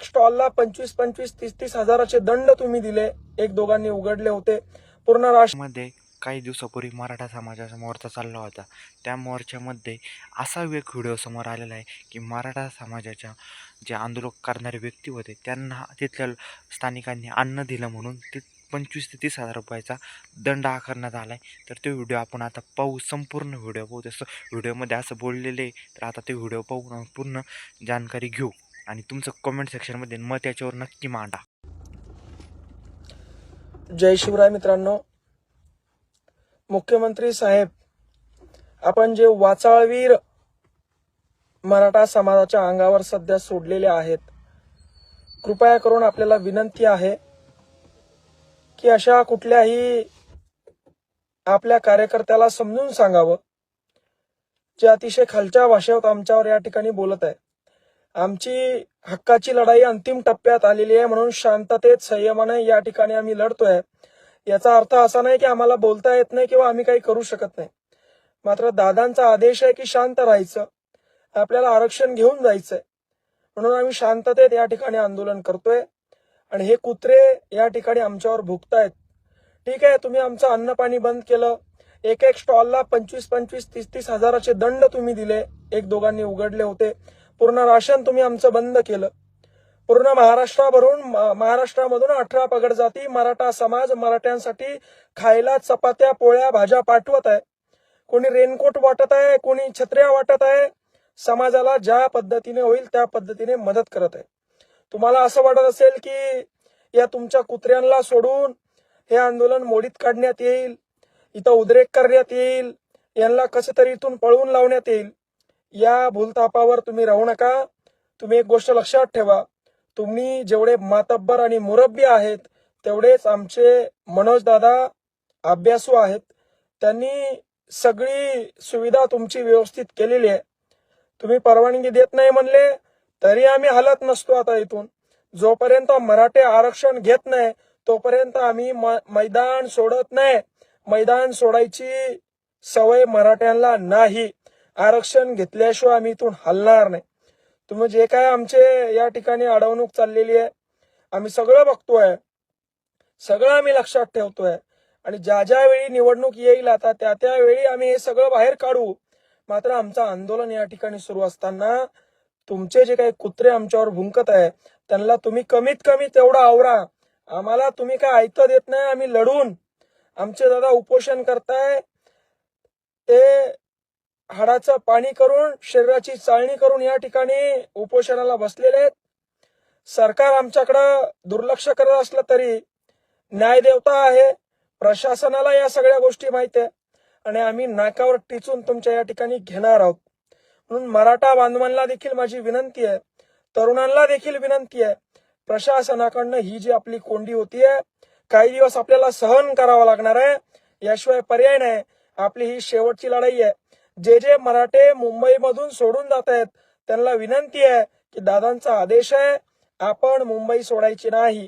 प्रत्येक स्टॉलला पंचवीस पंचवीस तीस तीस हजाराचे दंड तुम्ही दिले. एक दोघांनी उघडले होते. पूर्ण राष्ट्रमध्ये काही दिवसापूर्वी मराठा समाजाचा मोर्चा चालला होता. त्या मोर्चामध्ये असा एक व्हिडिओ समोर आलेला आहे की मराठा समाजाच्या जे आंदोलन करणारे व्यक्ती होते त्यांना तिथल्या स्थानिकांनी अन्न दिलं म्हणून ते पंचवीस ते तीस हजार रुपयाचा दंड आकारण्यात आला आहे तर तो व्हिडिओ आपण आता पाहू संपूर्ण व्हिडिओ पाहू. तसं व्हिडिओमध्ये असं बोललेले तर आता ते व्हिडिओ पाहून पूर्ण जानकारी घेऊ. आणि तुमचं कमेंट सेक्शनमध्ये मग त्याच्यावर नक्की मांडा. जय शिवराय मित्रांनो. मुख्यमंत्री साहेब आपण जे वाचाळवीर मराठा समाजाच्या अंगावर सध्या सोडलेले आहेत कृपया करून आपल्याला विनंती आहे की अशा कुठल्याही आपल्या कार्यकर्त्याला समजून सांगावं जे अतिशय खालच्या भाषेत आमच्यावर या ठिकाणी बोलत आहे. आमची हक्काची लढाई अंतिम टप्प्यात आलेली आहे म्हणून शांततेत संयमाने या ठिकाणी आम्ही लढतोय. याचा अर्थ असा नाही की आम्हाला बोलता येत नाही किंवा आम्ही काही करू शकत नाही. मात्र दादांचा आदेश आहे की शांत राहायचं. आपल्याला आरक्षण घेऊन जायचंय. म्हणून आम्ही शांततेत या ठिकाणी आंदोलन करतोय. आणि हे कुत्रे या ठिकाणी आमच्यावर भुगतायत ठीक आहे तुम्ही आमचं अन्न पाणी बंद केलं. एक एक स्टॉलला पंचवीस पंचवीस तीस तीस हजाराचे दंड तुम्ही दिले. एक दोघांनी उघडले होते. पूर्ण राशन तुम्ही आमचं बंद केलं. पूर्ण महाराष्ट्राभरून म- महाराष्ट्रामधून अठरा पगड जाती मराठा समाज मराठ्यांसाठी खायला चपात्या पोळ्या भाज्या पाठवत आहे. कोणी रेनकोट वाटत आहे कोणी छत्र्या वाटत आहे समाजाला ज्या पद्धतीने होईल त्या पद्धतीने मदत करत आहे. तुम्हाला असं वाटत असेल की या तुमच्या कुत्र्यांना सोडून हे आंदोलन मोडीत काढण्यात येईल इथं उद्रेक करण्यात येईल यांना कसं तरी इथून पळवून लावण्यात येईल. या भूलतापावर तुम्ही राहू नका. तुम्ही एक गोष्ट लक्षात ठेवा. तुम्ही जेवढे मातब्बर आणि मुरब्बी आहेत तेवढेच आमचे मनोज दादा अभ्यासू आहेत. त्यांनी सगळी सुविधा तुमची व्यवस्थित केलेली आहे. तुम्ही परवानगी देत नाही म्हणले तरी आम्ही हलत नसतो आता इथून. जोपर्यंत मराठे आरक्षण घेत नाही तोपर्यंत आम्ही म- मैदान सोडत नाही. मैदान सोडायची सवय मराठ्यांना नाही. आरक्षण घेतल्याशिवाय आम्ही इथून हलणार नाही. तुम्ही जे काय आमचे या ठिकाणी अडवणूक चाललेली आहे आम्ही सगळं बघतोय. सगळं आम्ही लक्षात ठेवतोय. आणि ज्या ज्या वेळी निवडणूक येईल आता त्या त्यावेळी आम्ही हे सगळं बाहेर काढू. मात्र आमचं आंदोलन या ठिकाणी सुरू असताना तुमचे जे काही कुत्रे आमच्यावर भुंकत आहे त्यांना तुम्ही कमीत कमी तेवढं आवरा. आम्हाला तुम्ही काय ऐकत देत नाही आम्ही लढून आमचे दादा उपोषण करताय. ते हाडाचं पाणी करून शरीराची चाळणी करून या ठिकाणी उपोषणाला बसलेले आहेत. सरकार आमच्याकडं दुर्लक्ष करत असलं तरी न्यायदेवता आहे. प्रशासनाला या सगळ्या गोष्टी माहिती आहे. आणि आम्ही नाकावर टिचून तुमच्या या ठिकाणी घेणार आहोत. म्हणून मराठा बांधवांना देखील माझी विनंती आहे. तरुणांना देखील विनंती आहे. प्रशासनाकडनं ही जी आपली कोंडी होती आहे काही दिवस आपल्याला सहन करावं लागणार आहे. याशिवाय पर्याय नाही. आपली ही शेवटची लढाई आहे. जे जे मराठे मुंबईमधून सोडून जात आहेत त्यांना विनंती आहे की दादांचा आदेश आहे आपण मुंबई सोडायची नाही.